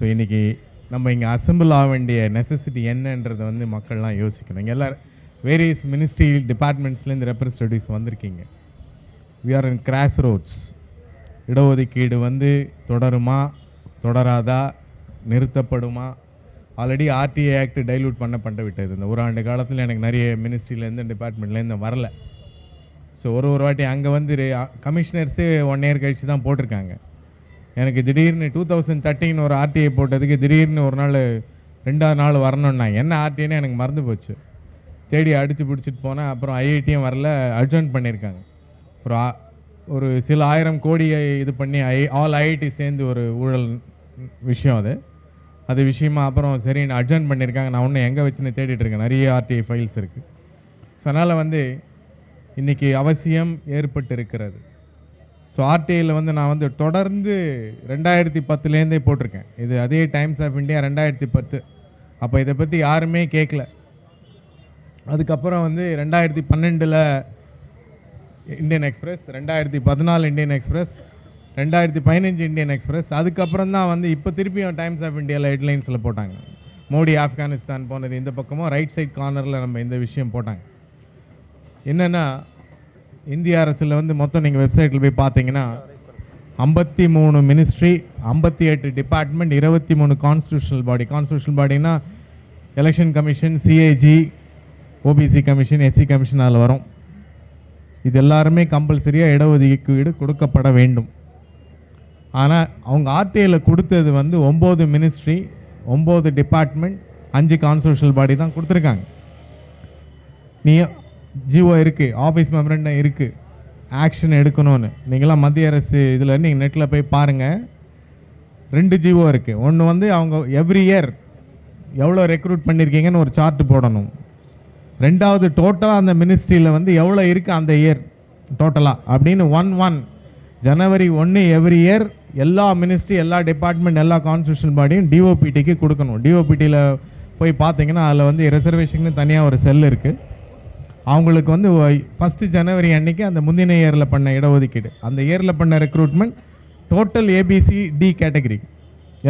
So இன்றைக்கி நம்ம இங்கே அசம்பிள் ஆக வேண்டிய நெசசிட்டி என்னன்றதை வந்து மக்கள்லாம் யோசிக்கணும். இங்கே எல்லாரும் வேரியஸ் மினிஸ்ட்ரி டிபார்ட்மெண்ட்ஸ்லேருந்து ரெப்ரஸன்டேட்டிவ்ஸ் வந்திருக்கீங்க. We are in cross roads இடஒதுக்கீடு வந்து தொடருமா தொடராதா நிறுத்தப்படுமா? ஆல்ரெடி ஆர்டிஏ ஆக்ட் டைல்யூட் பண்ண பண்ண விட்டது. இந்த ஒரு ஆண்டு காலத்தில் எனக்கு நிறைய மினிஸ்ட்ரியிலேருந்து டிபார்ட்மெண்ட்லேருந்து வரல. ஸோ ஒரு ஒரு வாட்டி அங்கே வந்து கமிஷனர்ஸே ஒன் இயர் கழிச்சு தான் போட்டிருக்காங்க. எனக்கு திடீர்னு டூ தௌசண்ட் தேர்ட்டின் ஒரு ஆர்டிஐ போட்டதுக்கு திடீர்னு ஒரு நாள் ரெண்டாவது நாள் வரணுன்னா என்ன ஆர்டின்னு எனக்கு மறந்து போச்சு. தேடி அடித்து பிடிச்சிட்டு போனேன். அப்புறம் ஐஐடியும் வரல. அட்ஜென்ட் பண்ணியிருக்காங்க. ஒரு ஒரு சில ஆயிரம் கோடியை இது பண்ணி ஐ ஆல் ஐஐடி சேர்ந்து ஒரு ஊழல் விஷயம் அது. அது விஷயமா அப்புறம் சரி அட்ஜென்ட் பண்ணியிருக்காங்க. நான் ஒன்று எங்கே வச்சுன்னு தேடிட்டு இருக்கேன். நிறைய ஆர்டிஐ ஃபைல்ஸ் இருக்குது ஸோ அதனால் வந்து இன்னைக்கு அவசியம் ஏற்பட்டு இருக்கிறது ஸோ ஆர்டிஐயில் வந்து நான் வந்து தொடர்ந்து ரெண்டாயிரத்தி பத்துலேருந்தே போட்டிருக்கேன். இது அதே டைம்ஸ் ஆஃப் இந்தியா ரெண்டாயிரத்தி பத்து. அப்போ இதை பற்றி யாருமே கேட்கல அதுக்கப்புறம் வந்து ரெண்டாயிரத்தி பன்னெண்டில் இந்தியன் எக்ஸ்பிரஸ் ரெண்டாயிரத்தி பதினாலு இந்தியன் எக்ஸ்பிரஸ் ரெண்டாயிரத்தி பதினஞ்சு இந்தியன் எக்ஸ்பிரஸ் அதுக்கப்புறம் தான் வந்து இப்போ திருப்பியும் டைம்ஸ் ஆஃப் இந்தியாவில் ஹெட்லைன்ஸில் போட்டாங்க. மோடி ஆப்கானிஸ்தான் போனது இந்த பக்கமும் ரைட் சைட் கார்னரில் நம்ம இந்த விஷயம் போட்டாங்க. என்னென்னா இந்திய அரசில் வந்து மொத்தம் நீங்கள் வெப்சைட்டில் போய் பார்த்தீங்கன்னா ஐம்பத்தி மூணு மினிஸ்ட்ரி ஐம்பத்தி எட்டு டிபார்ட்மெண்ட் இருபத்தி மூணு கான்ஸ்டியூஷனல் பாடி கான்ஸ்டியூஷனல் பாடினா election commission CAG OBC commission SC commission அதில் வரும். இது எல்லாருமே கம்பல்சரியாக இடஒதுக்கீடு கொடுக்கப்பட வேண்டும். ஆனால் அவங்க ஆர்டிஐயில் கொடுத்தது வந்து ஒம்பது மினிஸ்ட்ரி ஒம்பது டிபார்ட்மெண்ட் அஞ்சு கான்ஸ்டியூஷனல் பாடி தான் கொடுத்துருக்காங்க. நீ ஜிஓ இருக்குது ஆஃபீஸ் மெமரண்டம் இருக்குது ஆக்ஷன் எடுக்கணும்னு. நீங்களாம் மத்திய அரசு இதில் நீங்கள் நெட்டில் போய் பாருங்கள் ரெண்டு ஜிஓ இருக்குது ஒன்று வந்து அவங்க எவ்ரி இயர் எவ்வளோ ரெக்ரூட் பண்ணியிருக்கீங்கன்னு ஒரு சார்ட் போடணும். ரெண்டாவது டோட்டலாக அந்த மினிஸ்ட்ரியில் வந்து எவ்வளோ இருக்குது அந்த இயர் டோட்டலாக அப்படின்னு ஒன் ஒன் ஜனவரி ஒன்று எவ்ரி இயர் எல்லா மினிஸ்ட்ரி எல்லா டிபார்ட்மெண்ட் எல்லா கான்ஸ்டியூஷன் பாடியும் டிஓபிடிக்கு கொடுக்கணும். டிஓபிடியில் போய் பார்த்தீங்கன்னா அதில் வந்து ரிசர்வேஷன் தனியாக ஒரு செல் இருக்குது அவங்களுக்கு வந்து ஃபஸ்ட்டு ஜனவரி அன்னைக்கு அந்த முந்தின இயரில் பண்ண இடஒதுக்கீடு. அந்த இயரில் பண்ண recruitment total ABC D category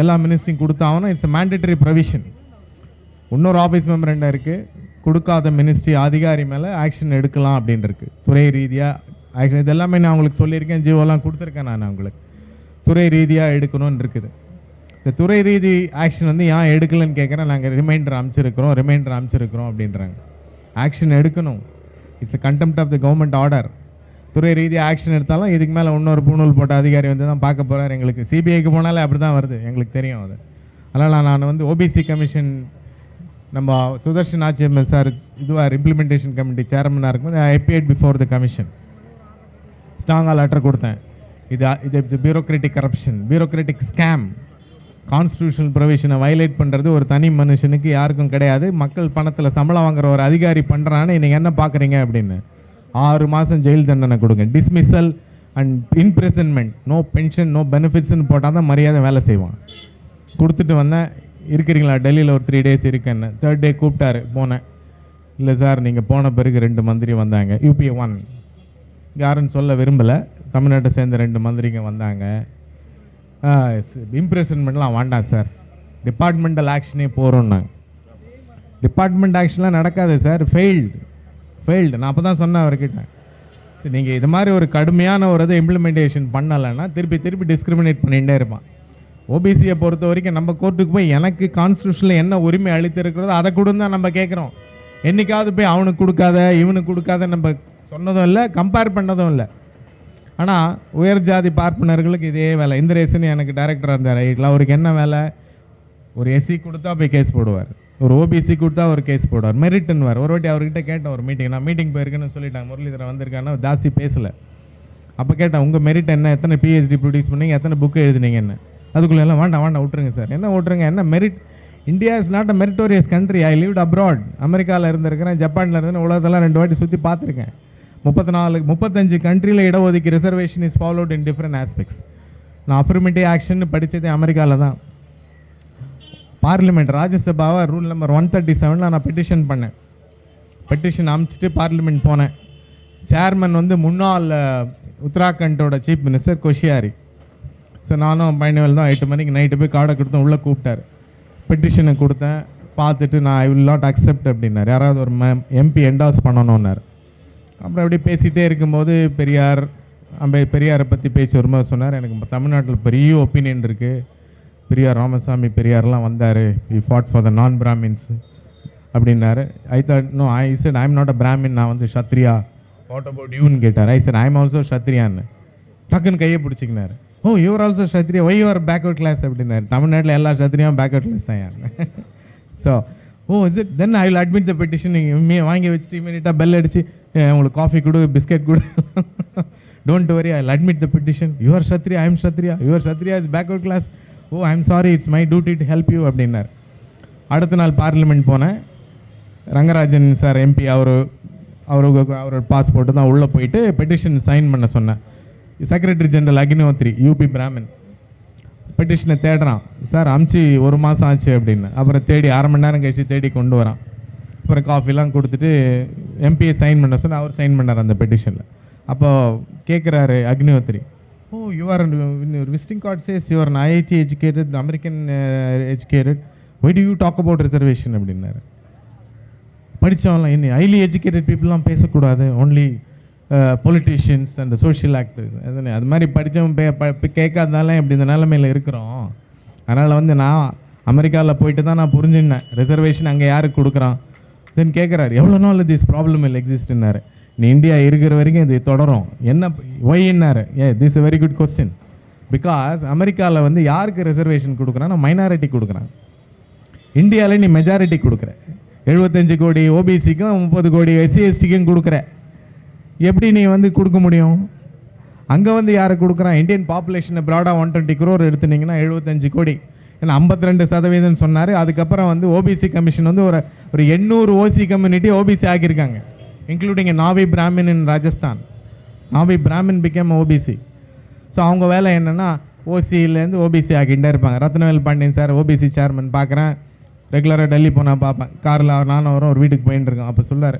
எல்லா மினிஸ்ட்ரியும் கொடுத்தாங்கன்னா இட்ஸ் மேண்டேட்டரி ப்ரொவிஷன் இன்னொரு ஆஃபீஸ் மெம்பர் என்ன இருக்குது கொடுக்காத மினிஸ்ட்ரி அதிகாரி மேலே ஆக்ஷன் எடுக்கலாம் அப்படின்ட்டு துறை ரீதியாக ஆக்ஷன் இது எல்லாமே நான் உங்களுக்கு சொல்லியிருக்கேன். ஜியோலாம் கொடுத்துருக்கேன் நான் உங்களுக்கு. துறை ரீதியாக எடுக்கணும்னு இருக்குது. இந்த துறை ரீதி ஆக்ஷன் வந்து ஏன் எடுக்கலைன்னு கேட்குறேன். நாங்கள் ரிமைண்டர் அமைச்சிருக்கிறோம் ரிமைண்டர் அமைச்சிருக்கிறோம் அப்படின்றாங்க. ஆக்ஷன் எடுக்கணும். It's contempt of the government order துறை ரீதியாக ஆக்ஷன் எடுத்தாலும் இதுக்கு மேலே இன்னொரு பூணூல் போட்ட அதிகாரி வந்து தான் பார்க்க போகிறார் எங்களுக்கு சிபிஐக்கு போனாலே அப்படி தான் வருது. எங்களுக்கு தெரியும் அது. அதனால் நான் வந்து ஓபிசி கமிஷன் நம்ம சுதர்ஷன் ஆச்சியம் சார் இதுவாக இம்ப்ளிமெண்டேஷன் கமிட்டி சேர்மனாக இருக்கும்போது ஐ பிஃபோர் த கமிஷன் ஸ்ட்ராங்காக லெட்டர் கொடுத்தேன். இது இது bureaucratic corruption bureaucratic scam constitutional ப்ரொவிஷனை violate பண்ணுறது ஒரு தனி மனுஷனுக்கு யாருக்கும் கிடையாது. மக்கள் பணத்தில் சம்பளம் வாங்குற ஒரு அதிகாரி பண்ணுறான்னு நீங்கள் என்ன பார்க்குறீங்க அப்படின்னு? ஆறு மாதம் ஜெயில் தண்டனை கொடுங்க. Dismissal and imprisonment no pension no பெனிஃபிட்ஸ்னு போட்டால் தான் மரியாதை வேலை செய்வான். கொடுத்துட்டு வந்தேன். இருக்கிறீங்களா? டெல்லியில் ஒரு த்ரீ டேஸ் இருக்கேன்னு. தேர்ட் டே கூப்பிட்டாரு. போனேன். இல்லை சார் நீங்கள் போன பிறகு ரெண்டு மந்திரி வந்தாங்க. யூபிஏ ஒன் யாருன்னு சொல்ல விரும்பலை. தமிழ்நாட்டை சேர்ந்த ரெண்டு மந்திரிங்க வந்தாங்க. இம்ப்ரெஷன்மெண்ட்லாம் வேண்டாம் சார் டிபார்ட்மெண்டல் ஆக்ஷனே போகிறோன்னாங்க டிபார்ட்மெண்ட் ஆக்ஷன்லாம் நடக்காது சார் ஃபெயில்டு ஃபெயில்டு நான் அப்போ தான் சொன்னேன் அவர்கிட்ட. சரி நீங்கள் இது மாதிரி ஒரு கடுமையான ஒரு இதை இம்ப்ளிமெண்டேஷன் பண்ணலைன்னா திருப்பி திருப்பி டிஸ்கிரிமினேட் பண்ணிகிட்டே இருப்பான். ஓபிசியை பொறுத்த வரைக்கும் நம்ம கோர்ட்டுக்கு போய் எனக்கு கான்ஸ்டியூஷனில் என்ன உரிமை அளித்திருக்கிறதோ அதை கூட தான் நம்ம கேட்குறோம். என்னைக்காவது போய் அவனுக்கு கொடுக்காத இவனுக்கு கொடுக்காத நம்ம சொன்னதும் இல்லை கம்பேர் பண்ணதும் இல்லை. ஆனால் உயர் ஜாதி பார்ப்பனர்களுக்கு இதே வேலை. இந்திரேசன் எனக்கு டைரக்டராக இருந்தார். ஐட்டில் அவருக்கு என்ன வேலை? ஒரு எஸ்சி கொடுத்தா போய் கேஸ் போடுவார். ஒரு ஓபிசி கொடுத்தா ஒரு கேஸ் போடுவார். மெரிட்னுவார் ஒரு வாட்டி அவர்கிட்ட கேட்டேன் ஒரு மீட்டிங் நான் மீட்டிங் போயிருக்கேன்னு சொல்லிட்டாங்க. முரளிதரன் வந்திருக்காங்கன்னா ஜாஸ்தி பேசலை. அப்போ கேட்டேன் உங்கள் மெரிட் என்ன? எத்தனை பிஹெச்டி ப்ரொடியூஸ் பண்ணீங்க? எத்தனை புக்கு எழுதுனீங்கன்னு? அதுக்குள்ளே எல்லாம் வேண்டாம் வேண்டாம் விட்டுருங்க சார் என்ன விட்டுருங்க? என்ன merit India is not a meritorious country I lived abroad அமெரிக்காவில் இருந்திருக்கிறேன். ஜப்பானில் இருந்து உலகத்தெல்லாம் ரெண்டு வாட்டி சுற்றி பார்த்துருக்கேன். முப்பத்தி நாலு முப்பத்தஞ்சு கண்ட்ரியில் இடஒதுக்கி reservation is followed in different aspects நான் அஃபர்மேட்டிவ் ஆக்ஷன் படித்தது அமெரிக்காவில் தான். பார்லிமெண்ட் ராஜ்யசபாவை ரூல் நம்பர் ஒன் தேர்ட்டி செவனில் நான் பெட்டிஷன் பண்ணேன். பெட்டிஷன் அமுச்சிட்டு பார்லிமெண்ட் போனேன். சேர்மன் வந்து முன்னாள் உத்தராகண்டோட சீஃப் மினிஸ்டர் கொஷியாரி. ஸோ நானும் பயணிகள் தான் எட்டு மணிக்கு நைட்டு போய் கார்டை கொடுத்தோம் உள்ளே கூப்பிட்டாரு. பெட்டிஷனை கொடுத்தேன். பார்த்துட்டு நான் ஐ வில் நாட் அக்செப்ட் அப்படின்னார். யாராவது ஒரு மேம் எம்பி என்டாஸ் பண்ணணும்னாரு. அப்புறம் அப்படியே பேசிகிட்டே இருக்கும்போது பெரியார் அம்பே பெரியாரை பற்றி பேச்சு வரும்போது சொன்னார். எனக்கு தமிழ்நாட்டில் பெரிய ஒப்பீனியன் இருக்குது பெரியார் ராமசாமி பெரியார்லாம் வந்தார். We ஃபாட் for the non Brahmins அப்படின்னாரு. I thought no I said I am not a Brahmin நான் வந்து ஷத்ரியா வாட் அபவுட் யூன்னு கேட்டார். ஐ சட் ஐ எம் ஆல்சோ ஷத்ரியான்னு டக்குன்னு கையை பிடிச்சிக்கினார். ஓ your also Kshatriya why your backward class அப்படின்னாரு. தமிழ்நாட்டில் எல்லா ஷத்ரியாவும் பேக்வர்ட் கிளாஸ் தான் யார்? So oh is it then I will admit the petition நீங்கள் வாங்கி வச்சுட்டு இமீடியட்டாக பெல் அடிச்சு உங்களுக்கு காஃபி கொடு பிஸ்கெட் கொடு. Don't worry I admit the petition your Kshatriya I am Kshatriya your Kshatriya is backward class oh I am sorry it's my duty to help you அப்படின்னார். அடுத்த நாள் பார்லிமெண்ட் போனேன். ரங்கராஜன் சார் எம்பி அவர் அவருக்கு அவரோட passport தான் உள்ளே போயிட்டு பெட்டிஷன் சைன் பண்ண சொன்னேன். Secretary general Agnihotri UP Brahmin பெட்டிஷனை தேடுறான். சார் அமுச்சு ஒரு மாதம் ஆச்சு அப்படின்னு. அப்புறம் தேடி அரை மணி நேரம் கழிச்சு தேடி கொண்டு வரான். அப்புறம் காஃபிலாம் கொடுத்துட்டு எம்பியை சைன் பண்ண சொன்ன அவர் சைன் பண்ணார் அந்த பெட்டிஷனில் அப்போ கேட்குறாரு Agnihotri. Oh your visiting card says your IIT educated American educated why do you talk about reservation அப்படின்னாரு. படித்தவங்களாம் என்ன ஹைலி எஜுகேட்டட் பீப்புளெலாம் பேசக்கூடாது. Only politicians and social actors அதுன்னு அது மாதிரி படித்தவன் பே ப- கேட்காதனால இப்படி இந்த நிலமையில் இருக்கிறோம். அதனால் வந்து நான் அமெரிக்காவில் போயிட்டு தான் நான் புரிஞ்சுனேன் ரிசர்வேஷன் அங்கே யாருக்கு கொடுக்குறான்? தென் கேட்குறாரு எவ்வளோ நாள் திஸ் ப்ராப்ளம் இல்லை எக்ஸிஸ்ட்னாரு நீ இந்தியா இருக்கிற வரைக்கும் இது தொடரும். என்ன ஒய்ன்னாரு ஏ this a very good question because அமெரிக்காவில் வந்து யாருக்கு ரிசர்வேஷன் கொடுக்குறான் மைனாரிட்டி கொடுக்குறேன் இந்தியாவில் நீ மெஜாரிட்டி கொடுக்குற. எழுபத்தஞ்சு கோடி ஓபிசிக்கும் முப்பது கோடி எஸ்சிஎஸ்டிக்கும் கொடுக்குற. எப்படி நீ வந்து கொடுக்க முடியும்? அங்கே வந்து யாரை கொடுக்குறான்? இந்தியன் பாப்புலேஷனை ப்ராடாக ஒன் டுவெண்ட்டி குரோர் எடுத்துனீங்கன்னா எழுபத்தஞ்சு கோடி. ஏன்னா 52% சதவீதம் சொன்னார். அதுக்கப்புறம் வந்து ஓபிசி கமிஷன் வந்து ஒரு ஒரு எண்ணூறு ஓசி கம்யூனிட்டி ஓபிசி ஆக்கியிருக்காங்க இன்க்ளூடிங் நாவி பிராமின் இன் ராஜஸ்தான் நாவி பிராமின் பிகேம் ஓபிசி ஸோ அவங்க வேலை என்னென்னா ஓசியிலேருந்து ஓபிசி ஆக்கிட்டே இருப்பாங்க. Rathnavel Pandian sir OBC chairman பார்க்குறேன். ரெகுலராக டெல்லி போனால் பார்ப்பேன். காரில் நானும் வரும் ஒரு வீட்டுக்கு போயின்னு இருக்கோம். அப்போ சொல்லார்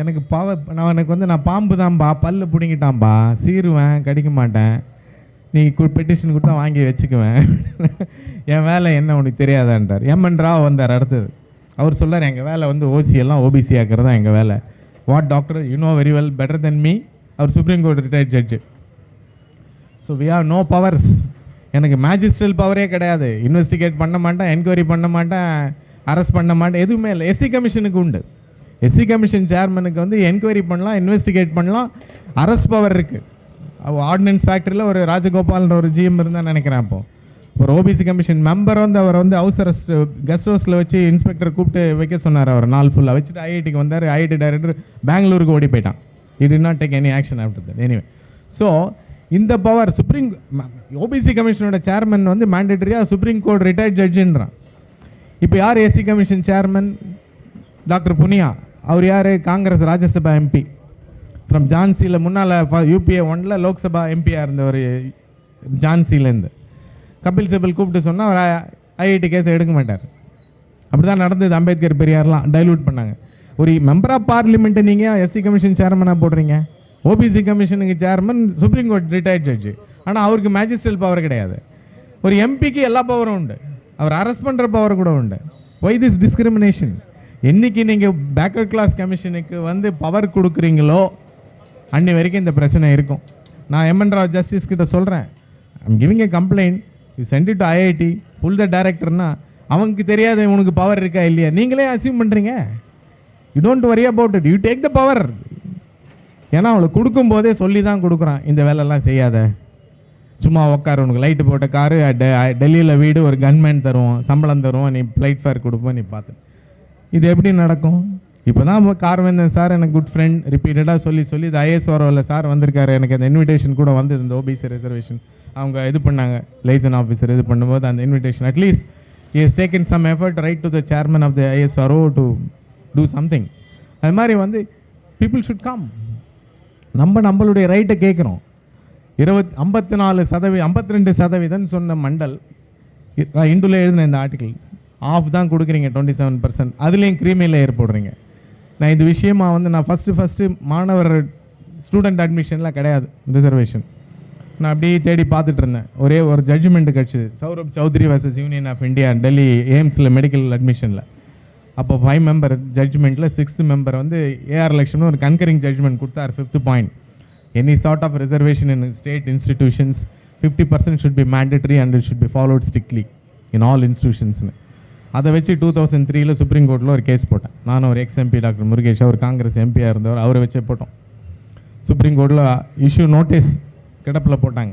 எனக்கு பாவ நான் எனக்கு வந்து நான் பாம்பு தான்பா பல்லு பிடிங்கிட்டான்பா சீருவேன் கடிக்க மாட்டேன். நீ பெட்டிஷன் கொடுத்தா வாங்கி வச்சுக்குவேன். என் வேலை என்ன உனக்கு தெரியாதான்றார். எம்என் ராவ் வந்தார் அடுத்தது. அவர் சொல்லார் எங்கள் வேலை வந்து ஓசி எல்லாம் ஓபிசி ஆக்கிறது தான் எங்கள் வேலை? What doctor you know very well better then me our supreme court retired judge so we have no powers எனக்கு மேஜிஸ்ட்ரல் பவரே கிடையாது. இன்வெஸ்டிகேட் பண்ண மாட்டேன் என்கொயரி பண்ண மாட்டேன் அரெஸ்ட் பண்ண மாட்டேன் எதுவுமே இல்லை. எஸ்சி கமிஷனுக்கு உண்டு. எஸ்சி கமிஷன் சேர்மனுக்கு வந்து என்கொயரி பண்ணலாம் இன்வெஸ்டிகேட் பண்ணலாம். அரெஸ்ட் பவர் இருக்குது ஆர்டினன்ஸ் ஃபேக்ட்ரியில் ஒரு ராஜகோபால்ன்ற ஒரு ஜிஎம் இருந்தால் நினைக்கிறேன் அப்போ. ஒரு ஓபிசி கமிஷன் மெம்பர் வந்து அவர் வந்து ஹவுஸ் அரெஸ்ட் கெஸ்ட் ஹவுஸில் வச்சு இன்ஸ்பெக்டர் கூப்பிட்டு வைக்க சொன்னார் அவர். நாள் ஃபுல்லாக வச்சுட்டு ஐஐடிக்கு வந்தார். ஐஐடி டைரக்டர் பெங்களூருக்கு ஓடி போயிட்டான். It it not take any action after that anyway so இந்த பவர் சுப்ரீம் ஓபிசி கமிஷனோட சேர்மன் வந்து மேண்டேட்டரியாக சுப்ரீம் கோர்ட் ரிட்டையர்ட் ஜட்ஜின்றான் இப்போ யார் AC commission chairman doctor Punia அவர் யார்? காங்கிரஸ் ராஜ்யசபா எம்பி ஃப்ரம் ஜான்சியில் முன்னால் யூபிஏ ஒன்ல லோக்சபா எம்பியாக இருந்தவர் ஜான்சிலேருந்து கபில் சிபல் கூப்பிட்டு சொன்னால் அவர் ஐஐடி கேஸை எடுக்க மாட்டார். அப்படி தான் நடந்தது அம்பேத்கர் பெரியார்லாம் டைல்யூட் பண்ணாங்க. ஒரு மெம்பர் ஆஃப் பார்லிமெண்ட்டை நீங்கள் எஸ்சி கமிஷன் சேர்மனாக போடுறீங்க? OBC கமிஷனுக்கு chairman supreme court retired judge ஆனால் அவருக்கு மேஜிஸ்ட்ரேட் பவர் கிடையாது. ஒரு எம்பிக்கு எல்லா பவரும் உண்டு. அவர் அரெஸ்ட் பண்ணுற பவர் கூட உண்டு. ஒய் திஸ் டிஸ்கிரிமினேஷன் என்னைக்கு நீங்கள் பேக்வர்ட் கிளாஸ் கமிஷனுக்கு வந்து பவர் கொடுக்குறீங்களோ அன்னி வரைக்கும் இந்த பிரச்சனை இருக்கும். நான் எம்என் ராவ் ஜஸ்டிஸ் கிட்ட சொல்கிறேன் I'm giving a complaint you sent to IIT pull the டேரக்டர்னா அவனுக்கு தெரியாத உனக்கு பவர் இருக்கா இல்லையா? நீங்களே அசீவ் பண்ணுறீங்க you don't worry about it you take the power ஏன்னா அவளுக்கு கொடுக்கும்போதே சொல்லி தான் கொடுக்குறான். இந்த வேலையெல்லாம் செய்யாத. சும்மா உட்காரு உனக்கு லைட்டு போட்ட காரு டெல்லியில் வீடு ஒரு கன்மேன் தருவோம் சம்பளம் தருவோம் நீ ஃப்ளைட் ஃபேர் கொடுப்போம் நீ பார்த்து. இது எப்படி நடக்கும்? இப்போ தான் கார்வேந்தன் சார் எனக்கு குட் ஃப்ரெண்ட் ரிப்பீட்டடாக சொல்லி சொல்லி இது ஐஎஸ் வரவில் சார் வந்திருக்காரு. எனக்கு அந்த இன்விடேஷன் கூட வந்தது இந்த ஓபிசி ரிசர்வேஷன் அவங்க இது பண்ணாங்க. லைசன் ஆஃபீஸர் இது பண்ணும்போது அந்த invitation at least is taken some effort right to the chairman of the ISRO to do something அது மாதிரி வந்து பீப்புள் ஷுட் கம் நம்ம நம்மளுடைய ரைட்டை கேட்குறோம். இருபத் ஐம்பத்தி நாலு சதவீதம் ஐம்பத்தி ரெண்டு சதவீதம் சொன்ன மண்டல் இந்துல எழுதின இந்த ஆர்டிக்கல் ஆஃப் தான் கொடுக்குறீங்க டுவெண்ட்டி செவன் பர்சன்ட் அதுலேயும் கிரீமியில் ஏற்படுறீங்க நான் இது விஷயமா வந்து நான் ஃபஸ்ட்டு ஃபஸ்ட்டு மாணவர் ஸ்டூடெண்ட் அட்மிஷன்லாம் கிடையாது ரிசர்வேஷன் நான் அப்படியே தேடி பார்த்துட்டு இருந்தேன். ஒரே ஒரு ஜட்ஜ்மெண்ட் கிடச்சிது. Saurabh Chaudhary versus union of India Delhi எய்ம்ஸில் medical அட்மிஷனில் அப்போ ஃபைவ் மெம்பர் ஜட்ஜ்மெண்ட்டில் சிக்ஸ்த் மெம்பர் வந்து ஏஆர் லட்சுமணன் ஒரு கன்கரிங் ஜட்ஜ்மெண்ட் கொடுத்தார் fifth point any sort of reservation in state institutions fifty percent should be mandatory and it should be followed strictly in all இன்ஸ்டிடியூஷன்ஸ்னு அதை வச்சு two thousand த்ரீல supreme கோர்ட்டில் ஒரு case போட்டேன். நானும் ஒரு எக்ஸ் எம்பி டாக்டர் முருகேஷ் அவர் காங்கிரஸ் எம்பியாக இருந்தவர் அவரை வச்சே போட்டோம். சுப்ரீம் கோர்ட்டில் இஷ்யூ நோட்டீஸ் கிடப்பில் போட்டாங்க.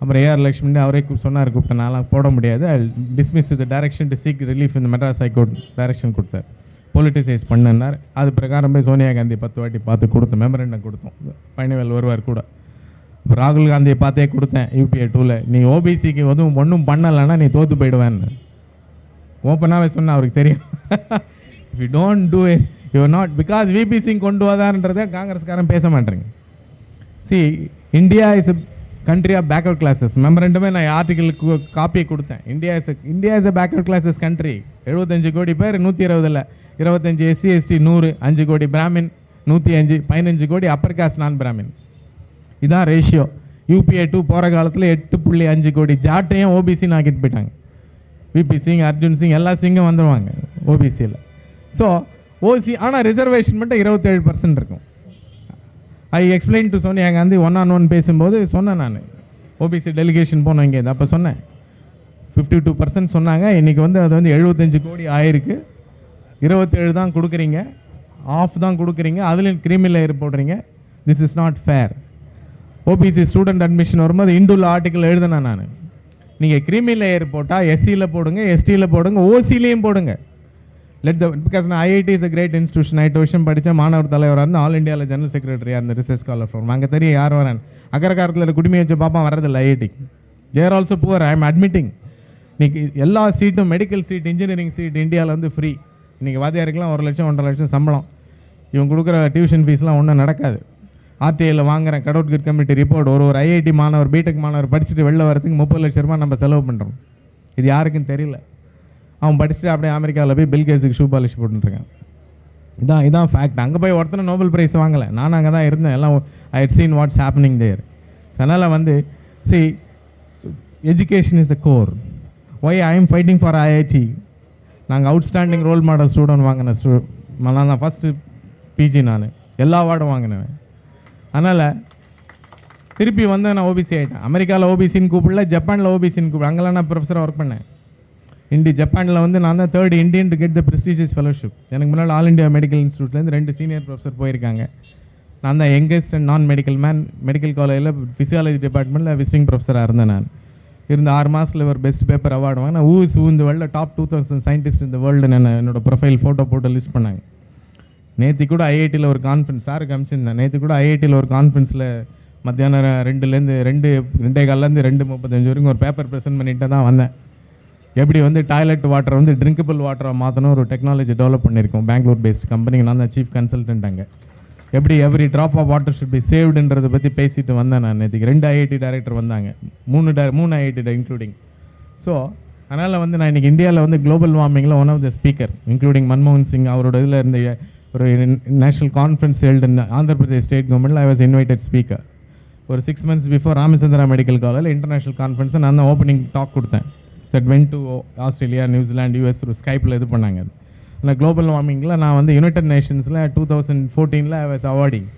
அப்புறம் ஏஆர் லக்ஷ்மி அவரே சொன்னார் கூப்பிட்டேன் நான்லாம் போட முடியாது. I dismiss with direction to seek relief இந்த மெட்ராஸ் ஹைகோர்ட் டைரக்ஷன் கொடுத்தார். பொலிட்டிசைஸ் பண்ணனார் அது பிரகாரம் போய் சோனியா காந்தி பத்து வாட்டி பார்த்து கொடுத்தோம். மெமரண்டம் கொடுத்தோம். பயணிகள் வருவார் கூட. ராகுல் காந்தியை பார்த்தே கொடுத்தேன் யூபிஏ டூவில் நீ ஓபிசிக்கு எதுவும் ஒன்றும் பண்ணலைன்னா நீ தோற்று போயிடுவேன்னு. ஓப்பனாகவே சொன்னால் அவருக்கு தெரியும். If you don't do it you not because VP Singh கொண்டு வந்தார்ன்றத காங்கிரஸ்காரன் பேச மாட்டேங்க. See India is a country of backward classes மெமரெண்டுமே நான் ஆர்டிகளுக்கு காப்பியை கொடுத்தேன். India is India is a backward classes country எழுபத்தஞ்சு கோடி பேர் நூற்றி இருபதில் இருபத்தஞ்சி எஸ்சி எஸ்டி நூறு அஞ்சு கோடி பிராமின் நூற்றி அஞ்சு பதினஞ்சு கோடி அப்பர் காஸ்ட் நான் பிராமின் இதான் ரேஷியோ யூபிஐ டூ போகிற காலத்தில் எட்டு புள்ளி அஞ்சு கோடி. ஜாட்டையும் ஓபிசின்னு ஆக்கிட்டு போயிட்டாங்க. விபி சிங் அர்ஜுன் சிங் எல்லா சிங்கும் வந்துடுவாங்க ஓபிசியில் ஸோ ஓசி ஆனால் ரிசர்வேஷன் மட்டும் இருபத்தேழு பர்சன்ட் இருக்கும். I explain to Sonia Gandhi one on one பேசும்போது சொன்னேன் நான். ஓபிசி டெலிகேஷன் போனோம் இங்கே அப்போ சொன்னேன். ஃபிஃப்டி டூ பர்சன்ட் சொன்னாங்க இன்றைக்கி வந்து அது வந்து எழுபத்தஞ்சு கோடி ஆயிருக்கு. இருபத்தேழு தான் கொடுக்குறீங்க ஆஃப் தான் கொடுக்குறீங்க அதுலேயும் கிரீமி லேயர் போடுறீங்க. This is not fair OBC student admission வரும்போது இண்டுள்ள ஆர்டிக்கல் எழுதினேன் நான். நீங்கள் கிரிமி லேயர் போட்டால் எஸ்சியில் போடுங்க எஸ்டியில் போடுங்க ஓசிலையும் போடுங்க. லெட் த பிகாஸ் நான் IIT is a great institution எட்டு வருஷம் படித்த மாணவர் தலைவராக இருந்து ஆல் இந்தியாவில் ஜெனரல் செக்ரட்டரியாக இருந்த ரிசர்ச் ஸ்காலர் ஃபார்ம் அங்கே தெரியும் யார் வரேன் அகரகாரத்தில் குடிமை வச்சு பாப்பா வரதில்லை IIT there also poor I am admitting இன்றைக்கி எல்லா சீட்டும் மெடிக்கல் சீட் இன்ஜினியரிங் சீட் இந்தியாவில் வந்து ஃப்ரீ இன்றைக்கி வாத்தியாருக்கெல்லாம் ஒரு லட்சம் ஒன்றரை லட்சம் சம்பளம். இவங்க கொடுக்குற டியூஷன் ஃபீஸ்லாம் ஒன்றும் நடக்காது. ஆர்டிஐயில் வாங்குறேன். அவுட் கிட் கமிட்டி ரிப்போர்ட் ஒரு ஒரு ஐஐடி மாணவர் பிடெக் மாணவர் படிச்சுட்டு வெளில வரதுக்கு முப்பது லட்ச ரூபாய் நம்ம செலவு பண்ணுறோம் இது யாருக்கும் தெரியல. அவன் படிச்சுட்டு அப்படியே அமெரிக்காவில் போய் பில்கேஸுக்கு ஷூ பாலிஷ் போட்டுருக்கான் இதான் இதான் ஃபேக்ட் அங்கே போய் ஒருத்தனை நோபல் ப்ரைஸ் வாங்கலை. நானும் அங்கே தான் இருந்தேன். எல்லாம் I had seen what's happening there அதனால் வந்து see education is the core why I am fighting for IIT நாங்கள் அவுட்ஸ்டாண்டிங் ரோல் மாடல் ஸ்டூடெண்ட் வாங்கின ஸ்டூ நான் தான் ஃபஸ்ட்டு பிஜி நான். எல்லா அவார்டும் வாங்கினேன் அதனால் திருப்பி வந்து நான் ஓபிசி ஆகிட்டேன் அமெரிக்காவில் ஓபிசின்னு கூப்பிடல ஜப்பானில் ஓபிசின்னு கூப்பிட அங்கெல்லாம் நான் ப்ரொஃபஸராக ஒர்க் பண்ணேன். இண்டி ஜப்பானில் வந்து நான் தான் third Indian to get the prestigious fellowship எனக்கு முன்னால் ஆல் இந்தியா மெடிக்கல் இன்ஸ்டியூட்லேருந்து ரெண்டு சீனியர் ப்ரொஃபஸர் போயிருக்காங்க. நான் தான் யங்கஸ்ட் அண்ட் நான் மெடிக்கல் மேன் மெடிக்கல் காலேஜில் ஃபிசியாலஜி டிபார்ட்மெண்ட்டில் விசிட்டிங் ப்ரொஃபஸராக இருந்தேன் நான். இருந்த ஆறு மாதத்தில் ஒரு பெஸ்ட் பேப்பர் அவார்டு வாங்கினா ஊ சூ இந்த வேர்ல்டில் டாப் டூ தௌசண்ட் சயின்டிஸ்ட் இந்த வேர்ல்டு நான் என்னோட ப்ரொஃபைல் ஃபோட்டோ போட்டு லிஸ்ட் பண்ணாங்க. நேற்று கூட ஐஐடியில் ஒரு கான்ஃபரன்ஸ் சார் காமிச்சிருந்தேன் நேற்று கூட ஐஐடியில் ஒரு கான்ஃபரன்ஸில் மத்தியானம் ரெண்டுலேருந்து ரெண்டு ரெண்டே கால்லேருந்து ரெண்டு முப்பத்தஞ்சு வரைக்கும் ஒரு பேப்பர் ப்ரெசென்ட் பண்ணிட்டு தான் வந்தேன். எப்படி வந்து டாய்லெட் வாட்டரை வந்து ட்ரிங்கபிள் வாட்டரை மாற்றணும் ஒரு டெக்னாலஜி டெவலப் பண்ணியிருக்கோம். பெங்களூர் பேஸ்ட் கம்பெனிக்கு நான் தான் சீஃப் கன்சல்டன்ட் அங்கே. எப்படி every drop of water should be சேவ்டுன்றதை பற்றி பேசிட்டு வந்தேன் நான் நேற்றுக்கு ரெண்டு ஐஐடி டைரக்டர் வந்தாங்க. மூணு டே மூணு ஐஐடி இன்க்ளூடிங் ஸோ அதனால் வந்து நான் இன்றைக்கி இந்தியாவில் வந்து global வார்மிங்கில் one of the speaker including மன்மோகன் சிங் அவரோட இதில் இருந்த ஒரு national conference held Andhra Pradesh state கவர்மெண்ட்டில் ஐ வாஸ் இன்வைட்டட் ஸ்பீக்கர் ஒரு six months before Ramachandra medical காலேஜில் இன்டர்நேஷனல் கான்ஃபரன்ஸ் நான் தான் ஓப்பனிங் டாக் கொடுத்தேன். That when to Australia New Zealand US ஒரு ஸ்கைப்பில் இது பண்ணாங்க. அந்த குளோபல் வார்மிங்கில் நான் வந்து யுனைடெட் நேஷன்ஸில் two thousand ஃபோர்டீனில் I was awarding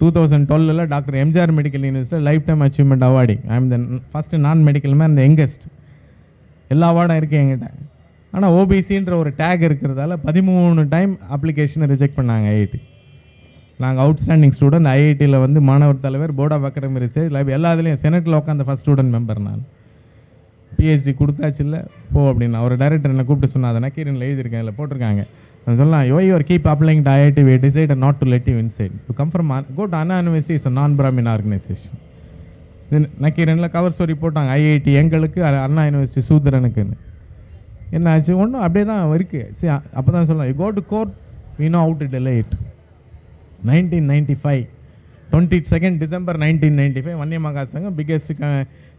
two thousand டுவெலில் doctor MGR medical யூனிவர்சிட்டியில் lifetime achievement awarding I am the first நான் மெடிக்கல் மேன் த யங்கஸ்ட் எல்லா அவார்டும் இருக்குது என்கிட்ட. ஆனால் ஓபிசின்ற ஒரு டேக் இருக்கிறதால பதிமூணு டைம் அப்ளிகேஷனை ரிஜெக்ட் பண்ணாங்க ஐஐடி நாங்கள் அவுட்ஸ்டாண்டிங் ஸ்டூடெண்ட் ஐஐடியில் வந்து மாணவர் தலைவர் board of academy research life எல்லா இதுலேயும் செனட்டில் உட்காந்த ஃபஸ்ட் ஸ்டூடெண்ட் மெம்பர் நான் பிஹெச்டி கொடுத்தாச்சு இல்லை போ அப்படின்னு. அவர் டைரக்டர் என்ன கூப்பிட்டு சொன்னா அதை நக்கீரனில் எழுதியிருக்கேன் இல்லை போட்டிருக்காங்க. நான் சொல்லலாம் yo your keep applying to IIT we decide not to let you inside to come from go to Anna university is non Brahmin organisation நக்கீரனில் cover story போட்டாங்க ஐஐடி எங்களுக்கு அண்ணா யூனிவர்சிட்டி சூத்திரனுக்குன்னு. என்ன ஆச்சு ஒன்றும் அப்படியே தான் இருக்குது சரி அப்போ தான் சொல்லலாம் you go to court we know out to it nineteen ninety five twenty second December nineteen ninety five Vanniya Maha Sangam biggest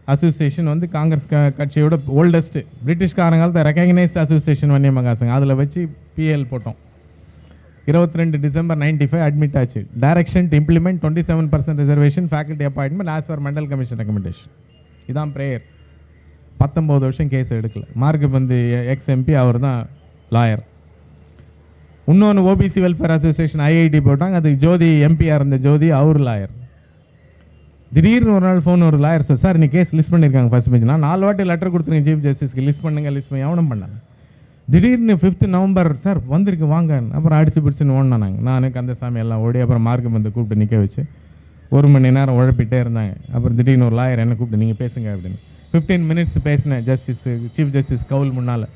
association வந்து காங்கிரஸ் க கட்சியோட ஓல்டஸ்ட்டு பிரிட்டிஷ்காரங்காலத்தை ரெக்கக்னைஸ்ட் அசோசியேஷன் வன்னிய மகா சங்கம் அதில் வச்சு பிஎல் போட்டோம். இருபத்தி ரெண்டு டிசம்பர் நைன்டி ஃபைவ் அட்மிட் ஆச்சு. Direction to implement twenty seven percent reservation faculty appointment as for Mandal commission recommendation இதான் ப்ரேயர் பத்தொம்போது வருஷம் கேஸ் எடுக்கல. மார்க்கு பந்து எக்ஸ் எம்பி அவர் தான் லாயர் இன்னொன்று ஓபிசி வெல்ஃபேர் அசோசியேஷன் ஐஐடி போட்டாங்க. அதுக்கு ஜோதி எம்பியாக இருந்த ஜோதி அவர் லாயர் திடீர்னு ஒரு நாள் ஃபோன் ஒரு லாயர் சார் சார் நீ கேஸ் லிஸ்ட் பண்ணியிருக்காங்க ஃபஸ்ட் பெஞ்ச் நான் நாலு வாட்டி லெட்டர் கொடுத்துருங்க சீஃப் ஜஸ்டிஸ்க்கு லிஸ்ட் பண்ணுங்க லிஸ்ட் பண்ணி எவனும் பண்ணாங்க திடீர்னு ஃபிஃப்த் நவம்பர் சார் வந்திருக்கு வாங்க. அப்புறம் அடிச்சு ஓடினா நாங்கள் நான் கந்தசாமி எல்லாம் ஓடி அப்புறம் மார்க்கு வந்து கூப்பிட்டு நிற்க வச்சு ஒரு மணி நேரம் உழப்பிட்டே இருந்தாங்க. அப்புறம் திடீர்னு ஒரு லாயர் என்ன கூப்பிட்டு நீங்கள் பேசுங்க அப்படின்னு. ஃபிஃப்டீன் மினிட்ஸ் பேசினேன் ஜஸ்டிஸ் சீஃப் ஜஸ்டிஸ் கவுல் முன்னால்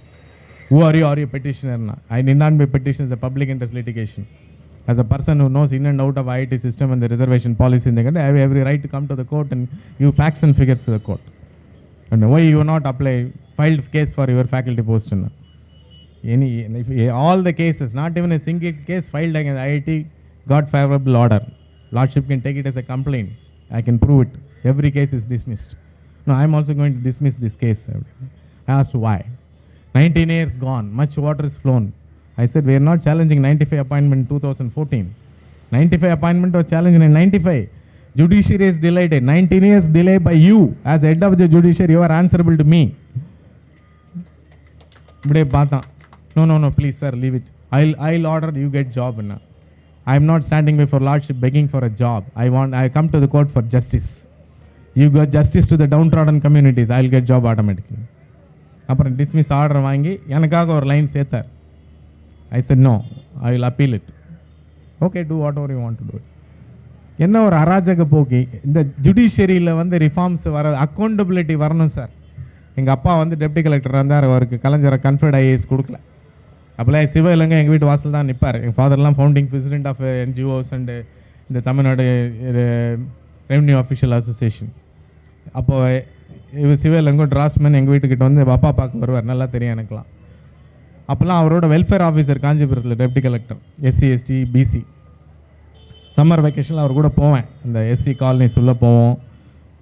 who are you are you petitioner i need not be petition as a public interest litigation as a person who knows in and out of IIT system and the reservation policy in the country, I have every right to come to the court and give facts and figures to the court. And why you not apply filed case for your faculty post? and Any, if, all the cases, not even a single case filed against IIT got favorable order. Lordship can take it as a complaint. I can prove it. Every case is dismissed. No, I'm also going to dismiss this case. I asked why. 19 years gone, much water is flown. I said, we are not challenging 95 appointment in 2014. 95 appointment was challenged in 95. Judiciary is delayed. 19 years delay by you. As head of the judiciary, you are answerable to me. No, no, no, please, sir, leave it. I'll, I'll order you get job. I am not standing before lordship begging for a job. I want, I come to the court for justice. You cut justice to the downtrodden communities I get job automatically அப்புறம் dismiss order வாங்கி எனக்காக ஒரு line சேர்த்தார். I said no I will appeal it okay do whatever you want to do என்ன ஒரு அராஜக போக்கி? இந்த ஜுடிஷியரியில் வந்து ரிஃபார்ம்ஸ் வர அக்கௌண்டபிலிட்டி வரணும் சார் எங்கள் அப்பா வந்து டெப்டி கலெக்டர் இருந்தார். அவருக்கு கலைஞரை கன்ஃபர்ட் ஐஏஎஸ் கொடுக்கல. அப்போல்லாம் சிவ எங்கள் வீட்டு வாசல் தான் நிற்பார் எங்கள் ஃபாதர்லாம் founding president of NGOs and இந்த தமிழ்நாடு ரெவன்யூ அஃபிஷியல் அசோசியேஷன் அப்போ இவர் சிவலங்கோ டிராஸ்மேன் எங்கள் வீட்டுக்கிட்ட வந்து அப்பா பார்க்க வருவார். நல்லா தெரியும் எனக்குலாம் அப்போல்லாம் அவரோட வெல்ஃபேர் ஆஃபீஸர் காஞ்சிபுரத்தில் deputy collector SC ST BC summer வெக்கேஷனில் அவர் கூட போவேன். இந்த எஸ்சி காலனிஸ் உள்ளே போவோம்.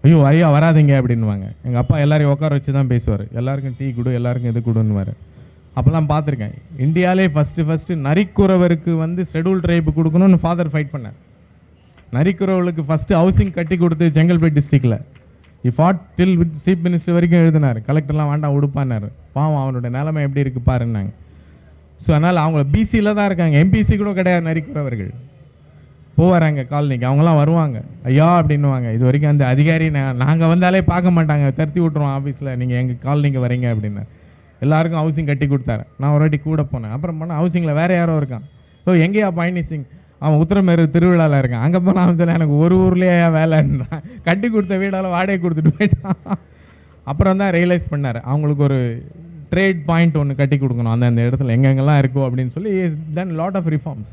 ஐயோ ஐயா வராதீங்க அப்படின்வாங்க எங்கள் அப்பா எல்லாரையும் உட்கார வச்சு தான் பேசுவார். எல்லாருக்கும் டீ கொடு எல்லாருக்கும் இது கொடுன்னுவார். அப்போல்லாம் பார்த்துருக்கேன். இந்தியாவிலே ஃபஸ்ட்டு ஃபஸ்ட்டு நரிக்குறவருக்கு வந்து ஷெடியூல் ட்ரைப் கொடுக்கணும்னு ஃபாதர் ஃபைட் பண்ணார். நரிக்குறவர்களுக்கு ஃபஸ்ட்டு ஹவுசிங் கட்டி கொடுத்து செங்கல்பேட் டிஸ்ட்ரிக்டில் இ fought till with chief minister வரைக்கும் எழுதினார். கலெக்டர்லாம் வேண்டாம் உடுப்பானார் பாவம் அவனோட நிலைமை எப்படி இருக்கு பாருன்னாங்க. ஸோ அதனால் அவங்க பிசியில் தான் இருக்காங்க. எம்பிசி கூட கிடையாது நரிக்குறவர்கள். போவாராங்க காலனிக்கு. அவங்களாம் வருவாங்க. ஐயா அப்படின்னுவாங்க. இது வரைக்கும் அந்த அதிகாரி நாங்கள் வந்தாலே பார்க்க மாட்டாங்க. தருத்தி விட்ருவோம் ஆஃபீஸில் நீங்கள் எங்கள் காலனிக்கு வரீங்க அப்படின்னு. எல்லாருக்கும் ஹவுசிங் கட்டி கொடுத்தாரு. நான் ஒரு வாட்டி கூட போனேன். அப்புறம் போனால் ஹவுசிங்கில் வேறு யாரோ இருக்கான். ஸோ எங்கேயா பயணி சிங் அவன் உத்தரமேரு திருவிழாவில் இருக்கான். அங்கே போனால் அவன் சொல்ல எனக்கு ஒரு ஊர்லேயே வேலைன்றான். கட்டி கொடுத்த வீடால் வாடகை கொடுத்துட்டு போயிட்டான். அப்புறம் தான் ரியலைஸ் பண்ணார். அவங்களுக்கு ஒரு ட்ரேட் பாயிண்ட் ஒன்று கட்டி கொடுக்கணும். அந்த அந்த இடத்துல எங்கெங்கெல்லாம் இருக்கும் அப்படின்னு சொல்லி is done lot of reforms